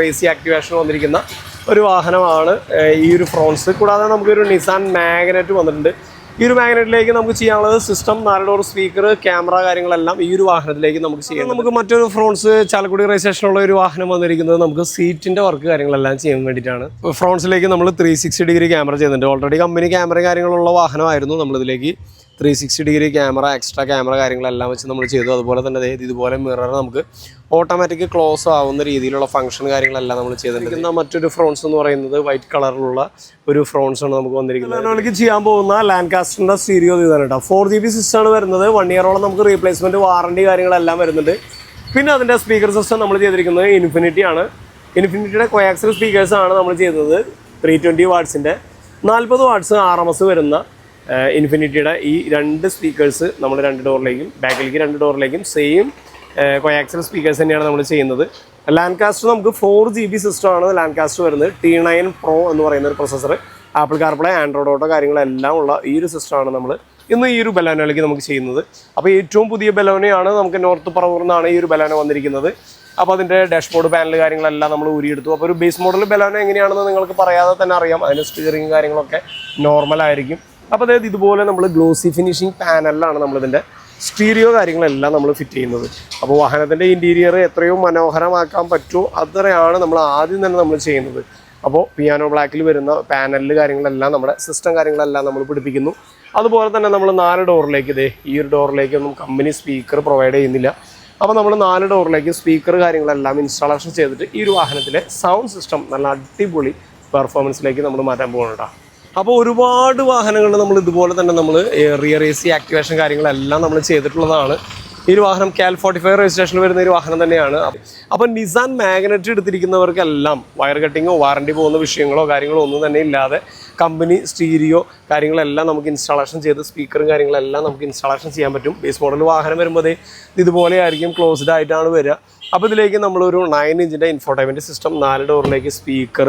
റേസി activation വന്നിരിക്കുന്ന ഒരു വാഹനമാണ്. ഈ ഒരു ഫ്രോൺസ് കൂടാതെ നമുക്കൊരു നിസാൻ മാഗ്നറ്റ് വന്നിട്ടുണ്ട്. ഈ ഒരു മാഗ്നറ്റിലേക്ക് നമുക്ക് ചെയ്യാനുള്ളത് സിസ്റ്റം നാല് ഡോർ സ്പീക്കർ ക്യാമറ കാര്യങ്ങളെല്ലാം ഈ ഒരു വാഹനത്തിലേക്ക് നമുക്ക് ചെയ്യാം. നമുക്ക് മറ്റൊരു ഫ്രോൺസ് ചാലക്കുടി രജിസ്ട്രേഷനുള്ള ഒരു വാഹനം വന്നിരിക്കുന്നത് നമുക്ക് സീറ്റിന്റെ വർക്ക് കാര്യങ്ങളെല്ലാം ചെയ്യാൻ വേണ്ടിയിട്ടാണ്. ഫ്രോൺസിലേക്ക് നമ്മൾ ത്രീ സിക്സ്റ്റി ഡിഗ്രി ക്യാമറ ചെയ്യുന്നുണ്ട്. ഓൾറെഡി കമ്പനി ക്യാമറ കാര്യങ്ങളുള്ള വാഹനമായിരുന്നു നമ്മളിതിലേക്ക് three sixty degree camera extra camera കാര്യങ്ങളെല്ലാം വെച്ച് നമ്മൾ ചെയ്തു. അതുപോലെ തന്നെ ഇതുപോലെ മിറർ നമുക്ക് ഓട്ടോമാറ്റിക് ക്ലോസ് ആവുന്ന രീതിയിലുള്ള ഫംഗ്ഷൻ കാര്യങ്ങളല്ല നമ്മൾ ചെയ്തിരിക്കുന്ന മറ്റൊരു ഫ്രോൺസ് എന്ന് പറയുന്നത് വൈറ്റ് കളറിലുള്ള ഒരു ഫ്രോൺസ് ആണ് നമുക്ക് വന്നിരിക്കുന്നത്. നമ്മൾക്ക് ചെയ്യാൻ പോകുന്ന ലാൻഡ് കാസ്റ്ററിന്റെ സ്റ്റീരിയോ ഇതാണ് കേട്ടോ. ഫോർ ജി ബി സിസ്റ്റം ആണ് വരുന്നത്. വൺ ഇയറോളം നമുക്ക് റീപ്ലേസ്മെന്റ് വാറണ്ടി കാര്യങ്ങളെല്ലാം വരുന്നുണ്ട്. പിന്നെ അതിന്റെ സ്പീക്കർ സിസ്റ്റം നമ്മൾ ചെയ്തിരിക്കുന്നത് ഇൻഫിനിറ്റി ആണ്. ഇൻഫിനിറ്റിയുടെ കൊയാക്സൽ സ്പീക്കേഴ്സ് ആണ് നമ്മൾ ചെയ്തത് ത്രീ ട്വന്റി വാട്ട്സിന്റെ നാൽപ്പത് വാട്ട്സ് ആർ എം എസ് വരുന്ന ഇൻഫിനിറ്റിയുടെ ഈ രണ്ട് സ്പീക്കേഴ്സ് നമ്മൾ രണ്ട് ഡോറിലേക്കും ബാക്കിലേക്ക് രണ്ട് ഡോറിലേക്കും സെയിം കൊയാക്സൽ സ്പീക്കേഴ്സ് തന്നെയാണ് നമ്മൾ ചെയ്യുന്നത്. ലാൻഡ് കാസ്റ്റ് നമുക്ക് ഫോർ ജി ബി സിസ്റ്റമാണ് ലാൻഡ് കാസ്റ്റ് വരുന്നത്. ടി നയൻ പ്രോ എന്ന് പറയുന്ന ഒരു processor Apple CarPlay Android auto കാര്യങ്ങളെല്ലാം ഉള്ള ഈ ഒരു സിസ്റ്റമാണ് നമ്മൾ ഇന്ന് ഈ ഒരു ബലോനയിലേക്ക് നമുക്ക് ചെയ്യുന്നത്. അപ്പോൾ ഏറ്റവും പുതിയ ബലോനയാണ് നമുക്ക് നോർത്ത് പറവൂർന്നാണ് ഈ ഒരു ബലോന വന്നിരിക്കുന്നത്. അപ്പോൾ അതിന്റെ ഡാഷ്ബോർഡ് പാനൽ കാര്യങ്ങളെല്ലാം നമ്മൾ ഊരിയെടുത്തു. അപ്പോൾ ഒരു ബേസ് മോഡൽ ബലോന എങ്ങനെയാണെന്ന് നിങ്ങൾക്ക് പറയാതെ തന്നെ അറിയാം. അതിന്റെ സ്റ്റിയറിങ് കാര്യങ്ങളൊക്കെ നോർമൽ ആയിരിക്കും. അപ്പോൾ അതായത് ഇതുപോലെ നമ്മൾ ഗ്ലോസി ഫിനിഷിംഗ് പാനലിലാണ് നമ്മളിതിന്റെ സ്റ്റീരിയോ കാര്യങ്ങളെല്ലാം നമ്മൾ ഫിറ്റ് ചെയ്യുന്നത്. അപ്പോൾ വാഹനത്തിന്റെ ഇന്റീരിയർ എത്രയോ മനോഹരമാക്കാൻ പറ്റുമോ അത്രയാണ് നമ്മൾ ആദ്യം തന്നെ നമ്മൾ ചെയ്യുന്നത്. അപ്പോൾ പിയാനോ ബ്ലാക്കിൽ വരുന്ന പാനലിൽ കാര്യങ്ങളെല്ലാം നമ്മുടെ സിസ്റ്റം കാര്യങ്ങളെല്ലാം നമ്മൾ പിടിപ്പിക്കുന്നു. അതുപോലെ തന്നെ നമ്മൾ നാല് ഡോറിലേക്ക് ഇതേ ഈ ഒരു ഡോറിലേക്കൊന്നും കമ്പനി സ്പീക്കർ പ്രൊവൈഡ് ചെയ്യുന്നില്ല. അപ്പോൾ നമ്മൾ നാല് ഡോറിലേക്ക് സ്പീക്കർ കാര്യങ്ങളെല്ലാം ഇൻസ്റ്റാളേഷൻ ചെയ്തിട്ട് ഈ ഒരു വാഹനത്തിലെ സൗണ്ട് സിസ്റ്റം നല്ല അടിപൊളി പെർഫോമൻസിലേക്ക് നമ്മൾ മാറ്റാൻ പോകുന്നുണ്ടോ അപ്പോൾ ഒരുപാട് വാഹനങ്ങൾ നമ്മൾ ഇതുപോലെ തന്നെ നമ്മൾ റിയർ എ സി ആക്ടിവേഷൻ കാര്യങ്ങളെല്ലാം നമ്മൾ ചെയ്തിട്ടുള്ളതാണ്. ഈ ഒരു വാഹനം കാൽ ഫോർട്ടി ഫൈവ് രജിസ്ട്രേഷനിൽ വരുന്ന ഒരു വാഹനം തന്നെയാണ്. അപ്പോൾ നിസാൻ മാഗ്നറ്റ് എടുത്തിരിക്കുന്നവർക്കെല്ലാം വയർ കട്ടിങ്ങോ വാറണ്ടി പോകുന്ന വിഷയങ്ങളോ കാര്യങ്ങളോ ഒന്നും തന്നെ ഇല്ലാതെ കമ്പനി സ്റ്റീരിയോ കാര്യങ്ങളെല്ലാം നമുക്ക് ഇൻസ്റ്റാളേഷൻ ചെയ്ത് സ്പീക്കറും കാര്യങ്ങളെല്ലാം നമുക്ക് ഇൻസ്റ്റാളേഷൻ ചെയ്യാൻ പറ്റും. ബേസ് മോഡൽ വാഹനം വരുമ്പോൾ ഇതുപോലെ ആയിരിക്കും ക്ലോസ്ഡ് ആയിട്ടാണ് വരിക. അപ്പോൾ ഇതിലേക്ക് നമ്മളൊരു നയൻ ഇഞ്ചിന്റെ ഇൻഫോർട്ടൈൻമെന്റ് സിസ്റ്റം നാല് ഡോറിലേക്ക് സ്പീക്കർ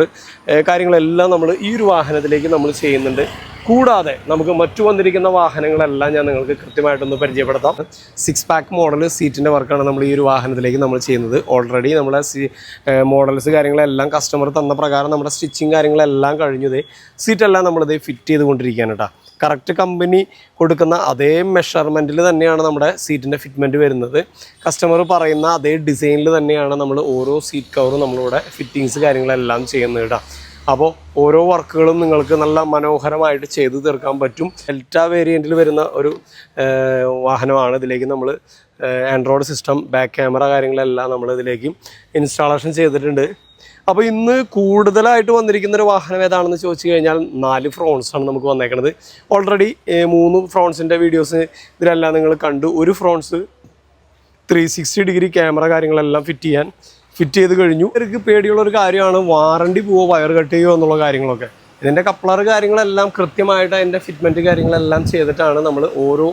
കാര്യങ്ങളെല്ലാം നമ്മൾ ഈ ഒരു വാഹനത്തിലേക്ക് നമ്മൾ ചെയ്യുന്നുണ്ട്. കൂടാതെ നമുക്ക് മറ്റു വന്നിരിക്കുന്ന വാഹനങ്ങളെല്ലാം ഞാൻ നിങ്ങൾക്ക് കൃത്യമായിട്ടൊന്ന് പരിചയപ്പെടുത്താം. സിക്സ് പാക്ക് മോഡൽ സീറ്റിന്റെ വർക്കാണ് നമ്മൾ ഈ ഒരു വാഹനത്തിലേക്ക് നമ്മൾ ചെയ്യുന്നത്. ഓൾറെഡി നമ്മളെ സി മോഡൽസ് കാര്യങ്ങളെല്ലാം കസ്റ്റമർ തന്ന പ്രകാരം നമ്മുടെ സ്റ്റിച്ചിങ് കാര്യങ്ങളെല്ലാം കഴിഞ്ഞതേ സീറ്റെല്ലാം നമ്മളിത് ഫിറ്റ് ചെയ്തുകൊണ്ടിരിക്കുകയാണ് കേട്ടോ കറക്റ്റ് കമ്പനി കൊടുക്കുന്ന അതേ മെഷർമെന്റിൽ തന്നെയാണ് നമ്മുടെ സീറ്റിന്റെ ഫിറ്റ്മെന്റ് വരുന്നത്. കസ്റ്റമർ പറയുന്ന അതേ ഡിസൈനിൽ തന്നെയാണ് നമ്മൾ ഓരോ സീറ്റ് കവറും നമ്മളിവിടെ ഫിറ്റിങ്സ് കാര്യങ്ങളെല്ലാം ചെയ്യുന്നത് കേട്ടോ അപ്പോൾ ഓരോ വർക്കുകളും നിങ്ങൾക്ക് നല്ല മനോഹരമായിട്ട് ചെയ്തു തീർക്കാൻ പറ്റും. ഡെൽറ്റ വേരിയന്റിൽ വരുന്ന ഒരു വാഹനമാണ് ഇതിലേക്ക് നമ്മൾ ആൻഡ്രോയിഡ് സിസ്റ്റം ബാക്ക് ക്യാമറ കാര്യങ്ങളെല്ലാം നമ്മൾ ഇതിലേക്ക് ഇൻസ്റ്റാളേഷൻ ചെയ്തിട്ടുണ്ട്. അപ്പോൾ ഇന്ന് കൂടുതലായിട്ട് വന്നിരിക്കുന്ന ഒരു വാഹനം ഏതാണെന്ന് ചോദിച്ചു കഴിഞ്ഞാൽ നാല് ഫ്രോൺസ് ആണ് നമുക്ക് വന്നേക്കുന്നത് ഓൾറെഡി മൂന്ന് ഫ്രോൺസിന്റെ വീഡിയോസ് ഇതിലെല്ലാം നിങ്ങൾ കണ്ടു ഒരു Fronx three sixty degree camera കാര്യങ്ങളെല്ലാം ഫിറ്റ് ചെയ്യാൻ ഫിറ്റ് ചെയ്ത് കഴിഞ്ഞു. ഇവർക്ക് പേടിയുള്ള ഒരു കാര്യമാണ് വാറണ്ടി പോവോ വയർ കട്ട് ചെയ്യുമോ എന്നുള്ള കാര്യങ്ങളൊക്കെ. ഇതിന്റെ കപ്ലർ കാര്യങ്ങളെല്ലാം കൃത്യമായിട്ട് അതിന്റെ ഫിറ്റ്മെന്റ് കാര്യങ്ങളെല്ലാം ചെയ്തിട്ടാണ് നമ്മൾ ഓരോ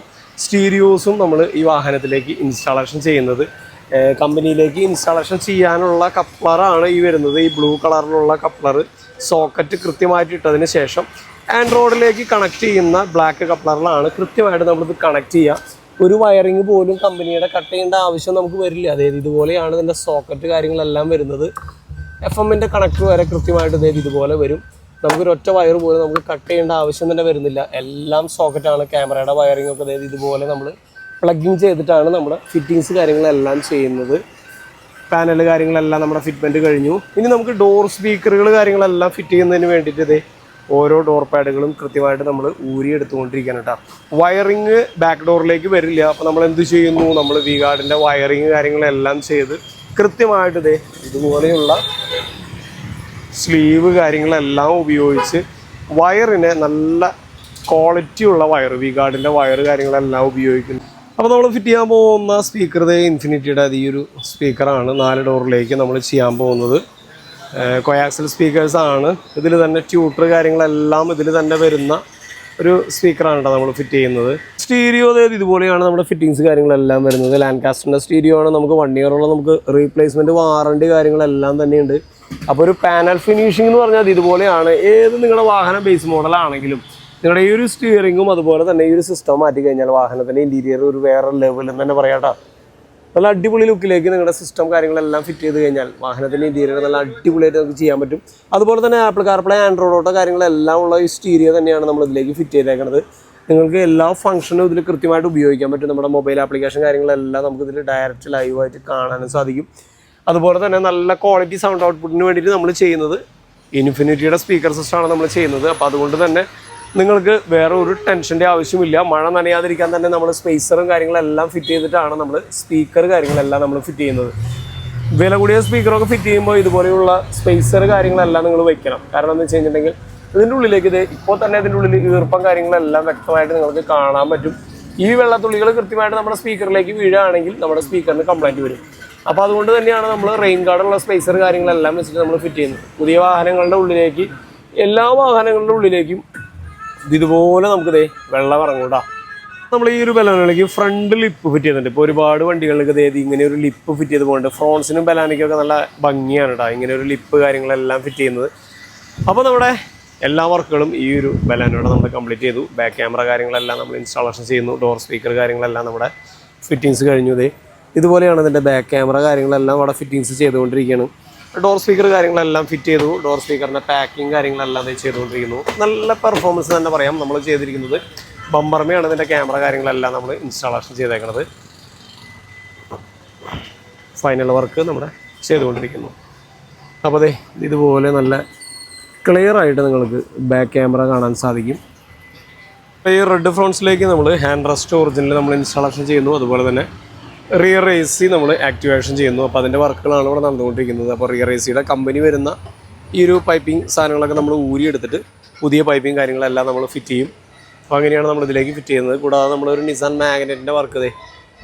സ്റ്റീരിയോസും നമ്മൾ ഈ വാഹനത്തിലേക്ക് ഇൻസ്റ്റാളേഷൻ ചെയ്യുന്നത്. കമ്പനിയിലേക്ക് ഇൻസ്റ്റാളേഷൻ ചെയ്യാനുള്ള കപ്ലറാണ് ഈ വരുന്നത്. ഈ ബ്ലൂ കളറിലുള്ള കപ്ലർ സോക്കറ്റ് കൃത്യമായിട്ട് ഇട്ടതിന് ശേഷം ആൻഡ്രോയിഡിലേക്ക് കണക്ട് ചെയ്യുന്ന ബ്ലാക്ക് കപ്ലറിലാണ് കൃത്യമായിട്ട് നമ്മളിത് കണക്ട് ചെയ്യുക ഒരു വയറിങ് പോലും കമ്പനിയുടെ കട്ട് ചെയ്യേണ്ട ആവശ്യം നമുക്ക് വരില്ല. അതായത് ഇതുപോലെയാണ് ഇതിന്റെ സോക്കറ്റ് കാര്യങ്ങളെല്ലാം വരുന്നത്. എഫ് എമ്മിന്റെ കണക്ട് വരെ കൃത്യമായിട്ട് ഇതേ ഇതുപോലെ വരും. നമുക്കൊരു ഒറ്റ വയർ പോലും നമുക്ക് കട്ട് ചെയ്യേണ്ട ആവശ്യം തന്നെ വരുന്നില്ല. എല്ലാം സോക്കറ്റാണ് ക്യാമറയുടെ വയറിംഗ് ഒക്കെ അതായത് ഇതുപോലെ നമ്മൾ പ്ലഗിങ് ചെയ്തിട്ടാണ് നമ്മുടെ ഫിറ്റിങ്സ് കാര്യങ്ങളെല്ലാം ചെയ്യുന്നത്. പാനൽ കാര്യങ്ങളെല്ലാം നമ്മുടെ ഫിറ്റ്മെന്റ് കഴിഞ്ഞു. ഇനി നമുക്ക് ഡോർ സ്പീക്കറുകൾ കാര്യങ്ങളെല്ലാം ഫിറ്റ് ചെയ്യുന്നതിന് വേണ്ടിയിട്ട് ഇതേ ഓരോ ഡോർ പാഡുകളും കൃത്യമായിട്ട് നമ്മൾ ഊരി എടുത്തുകൊണ്ടിരിക്കുകയാണ് കേട്ടോ വയറിങ് ബാക്ക് ഡോറിലേക്ക് വരില്ല. അപ്പോൾ നമ്മൾ എന്ത് ചെയ്യുന്നു? നമ്മൾ വി ഗാർഡിന്റെ വയറിങ് കാര്യങ്ങളെല്ലാം ചെയ്ത് കൃത്യമായിട്ട് ഇതേ ഇതുപോലെയുള്ള സ്ലീവ് കാര്യങ്ങളെല്ലാം ഉപയോഗിച്ച് വയറിനെ നല്ല ക്വാളിറ്റിയുള്ള വയർ വി ഗാർഡിന്റെ വയർ കാര്യങ്ങളെല്ലാം ഉപയോഗിക്കുന്നു. അപ്പോൾ നമ്മൾ ഫിറ്റ് ചെയ്യാൻ പോകുന്ന സ്പീക്കർ ദേ ഇൻഫിനിറ്റിയുടെ അത് ഈ ഒരു സ്പീക്കറാണ് നാല് ഡോറിലേക്ക് നമ്മൾ ചെയ്യാൻ പോകുന്നത്. കൊയാക്സൽ സ്പീക്കേഴ്സാണ് ഇതിൽ തന്നെ ട്യൂട്ടർ കാര്യങ്ങളെല്ലാം ഇതിൽ തന്നെ വരുന്ന ഒരു സ്പീക്കറാണ് കേട്ടോ നമ്മൾ ഫിറ്റ് ചെയ്യുന്നത്. സ്റ്റീരിയോ അതായത് ഇതുപോലെയാണ് നമ്മുടെ ഫിറ്റിങ്സ് കാര്യങ്ങളെല്ലാം വരുന്നത്. ലാൻഡ് കാസ്റ്ററിന്റെ സ്റ്റീരിയോ ആണ്. നമുക്ക് വൺ ഇയറോളം നമുക്ക് റീപ്ലേസ്മെന്റ് വാറണ്ടി കാര്യങ്ങളെല്ലാം തന്നെയുണ്ട്. അപ്പോൾ ഒരു പാനൽ ഫിനിഷിംഗ് എന്ന് പറഞ്ഞാൽ ഇതുപോലെയാണ്. ഏത് നിങ്ങളുടെ വാഹനം ബേസ് മോഡലാണെങ്കിലും നിങ്ങളുടെ ഈ ഒരു സ്റ്റിയറിങ്ങും അതുപോലെ തന്നെ ഈ ഒരു സിസ്റ്റം മാറ്റി കഴിഞ്ഞാൽ വാഹനത്തിന്റെ ഇന്റീരിയർ ഒരു വേറെ ലെവൽ എന്ന് തന്നെ പറയാട്ടോ നല്ല അടിപൊളി ലുക്കിലേക്ക് നിങ്ങളുടെ സിസ്റ്റം കാര്യങ്ങളെല്ലാം ഫിറ്റ് ചെയ്ത് കഴിഞ്ഞാൽ വാഹനത്തിന്റെ ഇന്റീരിയർ നല്ല അടിപൊളിയായിട്ട് നമുക്ക് ചെയ്യാൻ പറ്റും. അതുപോലെ തന്നെ ആപ്പിൾ കാർപ്ലേ ആൻഡ്രോയിഡ് ഓട്ടോ കാര്യങ്ങളെല്ലാം ഉള്ള ഈ സ്റ്റീരിയോ തന്നെയാണ് നമ്മൾ ഇതിലേക്ക് ഫിറ്റ് ചെയ്തേക്കുന്നത് നിങ്ങൾക്ക് എല്ലാ ഫംഗ്ഷനും ഇതിൽ കൃത്യമായിട്ട് ഉപയോഗിക്കാൻ പറ്റും. നമ്മുടെ മൊബൈൽ ആപ്ലിക്കേഷൻ കാര്യങ്ങളെല്ലാം നമുക്ക് ഇതിൽ ഡയറക്റ്റ് ലൈവായിട്ട് കാണാനും സാധിക്കും. അതുപോലെ തന്നെ നല്ല ക്വാളിറ്റി സൗണ്ട് ഔട്ട്പുട്ടിന് വേണ്ടിയിട്ട് നമ്മൾ ചെയ്യുന്നത് ഇൻഫിനിറ്റിയുടെ സ്പീക്കർ സിസ്റ്റമാണ് നമ്മൾ ചെയ്യുന്നത്. അപ്പോൾ അതുകൊണ്ട് തന്നെ നിങ്ങൾക്ക് വേറെ ഒരു ടെൻഷന്റെ ആവശ്യമില്ല. മഴ നനയാതിരിക്കാൻ തന്നെ നമ്മൾ സ്പേസറും കാര്യങ്ങളെല്ലാം ഫിറ്റ് ചെയ്തിട്ടാണ് നമ്മൾ സ്പീക്കർ കാര്യങ്ങളെല്ലാം നമ്മൾ ഫിറ്റ് ചെയ്യുന്നത്. വില കൂടിയ സ്പീക്കറൊക്കെ ഫിറ്റ് ചെയ്യുമ്പോൾ ഇതുപോലെയുള്ള സ്പേസർ കാര്യങ്ങളെല്ലാം നിങ്ങൾ വെക്കണം. കാരണം എന്ന് വെച്ച് കഴിഞ്ഞിട്ടുണ്ടെങ്കിൽ ഇതിന്റെ ഉള്ളിലേക്ക് ഇത് ഇപ്പോൾ തന്നെ ഇതിന്റെ ഉള്ളിൽ ഈർപ്പം കാര്യങ്ങളെല്ലാം വ്യക്തമായിട്ട് നിങ്ങൾക്ക് കാണാൻ പറ്റും. ഈ വെള്ളത്തുള്ളികൾ കൃത്യമായിട്ട് നമ്മുടെ സ്പീക്കറിലേക്ക് വീഴുകയാണെങ്കിൽ നമ്മുടെ സ്പീക്കറിന് കംപ്ലൈന്റ് വരും. അപ്പോൾ അതുകൊണ്ട് തന്നെയാണ് നമ്മൾ റെയിൻ ഗാർഡുള്ള സ്പേസർ കാര്യങ്ങളെല്ലാം വെച്ചിട്ട് നമ്മൾ ഫിറ്റ് ചെയ്യുന്നത്. പുതിയ വാഹനങ്ങളുടെ ഉള്ളിലേക്ക് എല്ലാ വാഹനങ്ങളുടെ ഉള്ളിലേക്കും ഇതുപോലെ നമുക്ക് ദേ വെള്ളം ഇറങ്ങൂട്ടാ. നമ്മൾ ഈ ഒരു ബലാനയിലേക്ക് ഫ്രണ്ട് ലിപ്പ് ഫിറ്റ് ചെയ്യുന്നുണ്ട്. ഇപ്പോൾ ഒരുപാട് വണ്ടികൾക്ക് ഇത് ഇങ്ങനെ ഒരു ലിപ്പ് ഫിറ്റ് ചെയ്ത് പോകുന്നുണ്ട് ഫ്രോൺസിനും ബലാനയ്ക്കൊക്കെ നല്ല ഭംഗിയാണ് കേട്ടോ ഇങ്ങനെ ഒരു ലിപ്പ് കാര്യങ്ങളെല്ലാം ഫിറ്റ് ചെയ്യുന്നത്. അപ്പോൾ നമ്മുടെ എല്ലാ വർക്കുകളും ഈ ഒരു ബലാനോടെ നമ്മൾ കംപ്ലീറ്റ് ചെയ്തു. ബാക്ക് ക്യാമറ കാര്യങ്ങളെല്ലാം നമ്മൾ ഇൻസ്റ്റാളേഷൻ ചെയ്യുന്നു. ഡോർ സ്പീക്കർ കാര്യങ്ങളെല്ലാം നമ്മുടെ ഫിറ്റിങ്സ് കഴിഞ്ഞു ഇതേ ഇതുപോലെയാണ് ഇതിന്റെ ബാക്ക് ക്യാമറ കാര്യങ്ങളെല്ലാം അവിടെ ഫിറ്റിങ്സ് ചെയ്തുകൊണ്ടിരിക്കുകയാണ്. ഡോർ സ്പീക്കർ കാര്യങ്ങളെല്ലാം ഫിറ്റ് ചെയ്തു. ഡോർ സ്പീക്കറിന്റെ പാക്കിങ് കാര്യങ്ങളെല്ലാം ദേ ചെയ്തുകൊണ്ടിരിക്കുന്നു. നല്ല പെർഫോമൻസ് തന്നെ പറയാം നമ്മൾ ചെയ്തിരിക്കുന്നത്. ബമ്പർമയാണ് ഇതിന്റെ ക്യാമറ കാര്യങ്ങളെല്ലാം നമ്മൾ ഇൻസ്റ്റാളേഷൻ ചെയ്തേക്കുന്നത് ഫൈനൽ വർക്ക് നമ്മുടെ ചെയ്തുകൊണ്ടിരിക്കുന്നു. അപ്പോൾ അതെ ഇതുപോലെ നല്ല ക്ലിയർ ആയിട്ട് നിങ്ങൾക്ക് ബാക്ക് ക്യാമറ കാണാൻ സാധിക്കും. ഈ റെഡ് ഫ്രോൺസിലേക്ക് നമ്മൾ ഹാൻഡ് റെസ്റ്റ് ഒറിജിനൽ നമ്മൾ ഇൻസ്റ്റാളേഷൻ ചെയ്യുന്നു. അതുപോലെ തന്നെ റിയർ എ സി നമ്മൾ ആക്ടിവേഷൻ ചെയ്യുന്നു. അപ്പോൾ അതിന്റെ വർക്കുകളാണ് ഇവിടെ നടന്നുകൊണ്ടിരിക്കുന്നത്. അപ്പോൾ റിയർ എ സിയുടെ കമ്പനി വരുന്ന ഈ ഒരു പൈപ്പിംഗ് സാധനങ്ങളൊക്കെ നമ്മൾ ഊരിയെടുത്തിട്ട് പുതിയ പൈപ്പിംഗ് കാര്യങ്ങളെല്ലാം നമ്മൾ ഫിറ്റ് ചെയ്യും. അപ്പോൾ അങ്ങനെയാണ് നമ്മൾ ഇതിലേക്ക് ഫിറ്റ് ചെയ്യുന്നത്. കൂടാതെ നമ്മളൊരു നിസാൻ മാഗ്നറ്റിന്റെ വർക്ക് ഇതേ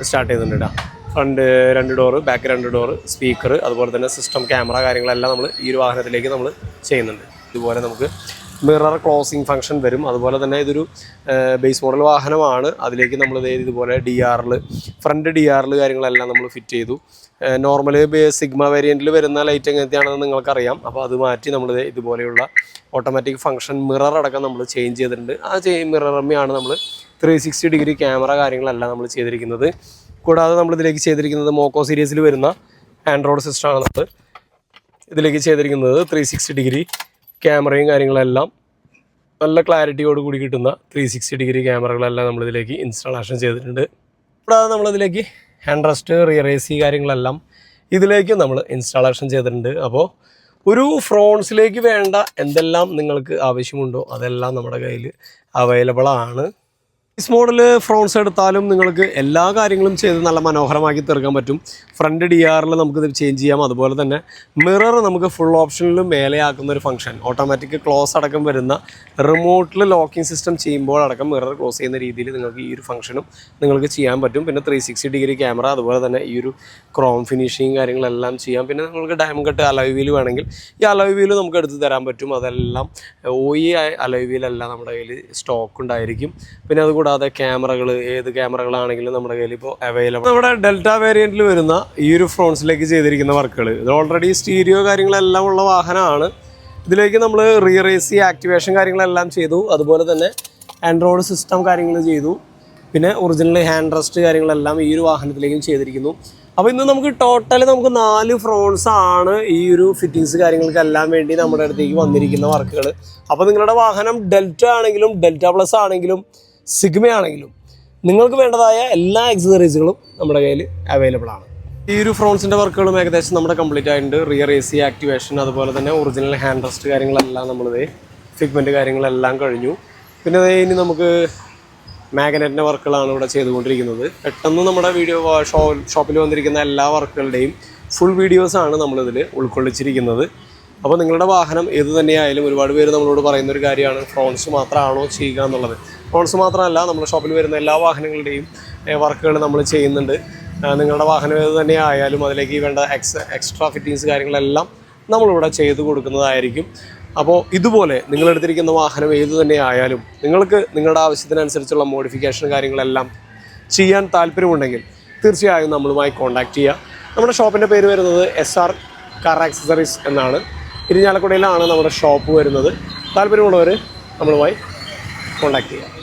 സ്റ്റാർട്ട് ചെയ്യുന്നുണ്ട് ഫ്രണ്ട് രണ്ട് ഡോറ് ബാക്ക് രണ്ട് ഡോറ് സ്പീക്കർ അതുപോലെ തന്നെ സിസ്റ്റം ക്യാമറ കാര്യങ്ങളെല്ലാം നമ്മൾ ഈ ഒരു വാഹനത്തിലേക്ക് നമ്മൾ ചെയ്യുന്നുണ്ട്. ഇതുപോലെ നമുക്ക് മിറർ ക്ലോസിംഗ് ഫംഗ്ഷൻ വരും. അതുപോലെ തന്നെ ഇതൊരു ബേസ് മോഡൽ വാഹനമാണ്. അതിലേക്ക് നമ്മൾ ഇതുപോലെ ഡി ആറിൽ ഫ്രണ്ട് ഡി ആറിൽ കാര്യങ്ങളെല്ലാം നമ്മൾ ഫിറ്റ് ചെയ്തു. നോർമൽ സിഗ്മ വേരിയന്റിൽ വരുന്ന ലൈറ്റ് എങ്ങനത്തെയാണെന്ന് നിങ്ങൾക്കറിയാം. അപ്പോൾ അത് മാറ്റി നമ്മൾ ഇതുപോലെയുള്ള ഓട്ടോമാറ്റിക് ഫംഗ്ഷൻ മിറർ അടക്കം നമ്മൾ ചേഞ്ച് ചെയ്തിട്ടുണ്ട്. ആ മിററമ്മയാണ് നമ്മൾ ത്രീ സിക്സ്റ്റി ഡിഗ്രി ക്യാമറ കാര്യങ്ങളെല്ലാം നമ്മൾ ചെയ്തിരിക്കുന്നത്. കൂടാതെ നമ്മൾ ഇതിലേക്ക് ചെയ്തിരിക്കുന്നത് മോക്കോ സീരീസിൽ വരുന്ന ആൻഡ്രോയിഡ് സിസ്റ്റമാണ് നമ്മൾ ഇതിലേക്ക് ചെയ്തിരിക്കുന്നത് ത്രീ സിക്സ്റ്റി ഡിഗ്രി ക്യാമറയും കാര്യങ്ങളെല്ലാം നല്ല ക്ലാരിറ്റിയോട് കൂടി കിട്ടുന്ന ത്രീ സിക്സ്റ്റി ഡിഗ്രി ക്യാമറകളെല്ലാം നമ്മളിതിലേക്ക് ഇൻസ്റ്റാളേഷൻ ചെയ്തിട്ടുണ്ട്. കൂടാതെ നമ്മളിതിലേക്ക് hand rest rear A C കാര്യങ്ങളെല്ലാം ഇതിലേക്ക് നമ്മൾ ഇൻസ്റ്റാളേഷൻ ചെയ്തിട്ടുണ്ട്. അപ്പോൾ ഒരു ഫ്രോൺസിലേക്ക് വേണ്ട എന്തെല്ലാം നിങ്ങൾക്ക് ആവശ്യമുണ്ടോ അതെല്ലാം നമ്മുടെ കയ്യിൽ അവൈലബിൾ ആണ്. ഇസ് മോഡൽ ഫ്രോൺസ് എടുത്താലും നിങ്ങൾക്ക് എല്ലാ കാര്യങ്ങളും ചെയ്ത് നല്ല മനോഹരമാക്കി തീർക്കാൻ പറ്റും. ഫ്രണ്ട് ഡി ആറിൽ നമുക്കിത് ചേഞ്ച് ചെയ്യാം. അതുപോലെ തന്നെ മിറർ നമുക്ക് ഫുൾ ഓപ്ഷനിൽ മേലെയാക്കുന്ന ഒരു ഫംഗ്ഷൻ ഓട്ടോമാറ്റിക് ക്ലോസ് അടക്കം വരുന്ന റിമോട്ടിൽ ലോക്കിംഗ് സിസ്റ്റം ചെയ്യുമ്പോൾ അടക്കം മിറർ ക്ലോസ് ചെയ്യുന്ന രീതിയിൽ നിങ്ങൾക്ക് ഈ ഒരു ഫംഗ്ഷനും നിങ്ങൾക്ക് ചെയ്യാൻ പറ്റും. പിന്നെ ത്രീ സിക്സ്റ്റി ഡിഗ്രി ക്യാമറ അതുപോലെ തന്നെ ഈ ഒരു ക്രോം ഫിനിഷിങ് കാര്യങ്ങളെല്ലാം ചെയ്യാം. പിന്നെ നിങ്ങൾക്ക് ഡയം കട്ട് അലോയ് വീൽ വേണമെങ്കിൽ ഈ അലോയ് വീൽ നമുക്ക് എടുത്ത് തരാൻ പറ്റും. അതെല്ലാം ഒ ഇ അലോയ് വീലെല്ലാം നമ്മുടെ കയ്യിൽ സ്റ്റോക്ക് ഉണ്ടായിരിക്കും. പിന്നെ അതുകൂടാതെ ക്യാമറകൾ ഏത് ക്യാമറകളാണെങ്കിലും നമ്മുടെ കയ്യിൽ ഇപ്പോൾ അവൈലബിൾ നമ്മുടെ ഡെൽറ്റ വേരിയന്റിൽ വരുന്ന ഈ ഒരു ഫ്രോൺസിലേക്ക് ചെയ്തിരിക്കുന്ന വർക്കുകൾ ഇത് ഓൾറെഡി സ്റ്റീരിയോ കാര്യങ്ങളെല്ലാം ഉള്ള വാഹനമാണ്. ഇതിലേക്ക് നമ്മൾ റീ ആക്ടിവേഷൻ കാര്യങ്ങളെല്ലാം ചെയ്തു. അതുപോലെ തന്നെ ആൻഡ്രോയിഡ് സിസ്റ്റം കാര്യങ്ങൾ ചെയ്തു. പിന്നെ ഒറിജിനൽ ഹാൻഡ് റെസ്റ്റ് കാര്യങ്ങളെല്ലാം ഈ ഒരു വാഹനത്തിലേക്കും ചെയ്തിരിക്കുന്നു. അപ്പോൾ ഇന്ന് നമുക്ക് ടോട്ടൽ നമുക്ക് നാല് ഫ്രോൺസ് ആണ് ഈ ഒരു ഫിറ്റിങ്സ് കാര്യങ്ങൾക്കെല്ലാം വേണ്ടി നമ്മുടെ അടുത്തേക്ക് വന്നിരിക്കുന്ന വർക്കുകൾ അപ്പോൾ നിങ്ങളുടെ വാഹനം ഡെൽറ്റ ആണെങ്കിലും ഡെൽറ്റ പ്ലസ് ആണെങ്കിലും സിഗ്മ ആണെങ്കിലും നിങ്ങൾക്ക് വേണ്ടതായ എല്ലാ എക്സസറീസുകളും നമ്മുടെ കയ്യിൽ അവൈലബിൾ ആണ്. ഈ ഒരു ഫ്രോൺസിന്റെ വർക്കുകളും ഏകദേശം നമ്മുടെ കംപ്ലീറ്റ് ആയിട്ടുണ്ട്. റിയർ എ സി ആക്ടിവേഷൻ അതുപോലെ തന്നെ ഒറിജിനൽ ഹാൻഡ് റെസ്റ്റ് കാര്യങ്ങളെല്ലാം നമ്മളിത് ഫിഗ്മെന്റ് കാര്യങ്ങളെല്ലാം കഴിഞ്ഞു. പിന്നെ ഇനി നമുക്ക് മാഗ്നറ്റിന്റെ വർക്കുകളാണ് ഇവിടെ ചെയ്തുകൊണ്ടിരിക്കുന്നത്. പെട്ടെന്ന് നമ്മുടെ വീഡിയോ ഷോ ഷോപ്പിൽ വന്നിരിക്കുന്ന എല്ലാ വർക്കുകളുടെയും ഫുൾ വീഡിയോസ് വീഡിയോസാണ് നമ്മളിതിൽ ഉൾക്കൊള്ളിച്ചിരിക്കുന്നത്. അപ്പോൾ നിങ്ങളുടെ വാഹനം ഏത് തന്നെയായാലും ഒരുപാട് പേര് നമ്മളോട് പറയുന്ന ഒരു കാര്യമാണ് ഫ്രോൺസ് മാത്രമാണോ ചെയ്യുക എന്നുള്ളത്? ഫ്രോൺസ് മാത്രമല്ല നമ്മുടെ ഷോപ്പിൽ വരുന്ന എല്ലാ വാഹനങ്ങളുടെയും വർക്കുകൾ നമ്മൾ ചെയ്യുന്നുണ്ട്. നിങ്ങളുടെ വാഹനം ഏത് തന്നെ ആയാലും അതിലേക്ക് വേണ്ട എക്സ് എക്സ്ട്രാ ഫിറ്റിങ്സ് കാര്യങ്ങളെല്ലാം നമ്മളിവിടെ ചെയ്തു കൊടുക്കുന്നതായിരിക്കും. അപ്പോൾ ഇതുപോലെ നിങ്ങളെടുത്തിരിക്കുന്ന വാഹനം ഏത് തന്നെ ആയാലും നിങ്ങൾക്ക് നിങ്ങളുടെ ആവശ്യത്തിനനുസരിച്ചുള്ള മോഡിഫിക്കേഷൻ കാര്യങ്ങളെല്ലാം ചെയ്യാൻ താല്പര്യമുണ്ടെങ്കിൽ തീർച്ചയായും നമ്മളുമായി കോൺടാക്റ്റ് ചെയ്യുക. നമ്മുടെ ഷോപ്പിന്റെ പേര് വരുന്നത് എസ് ആർ കാർ ആക്സസറീസ് എന്നാണ്. ഇരിഞ്ഞാലക്കുടയിലാണ് നമ്മുടെ ഷോപ്പ് വരുന്നത്. താല്പര്യമുള്ളവർ നമ്മളുമായി കോൺടാക്റ്റ് ചെയ്യുക.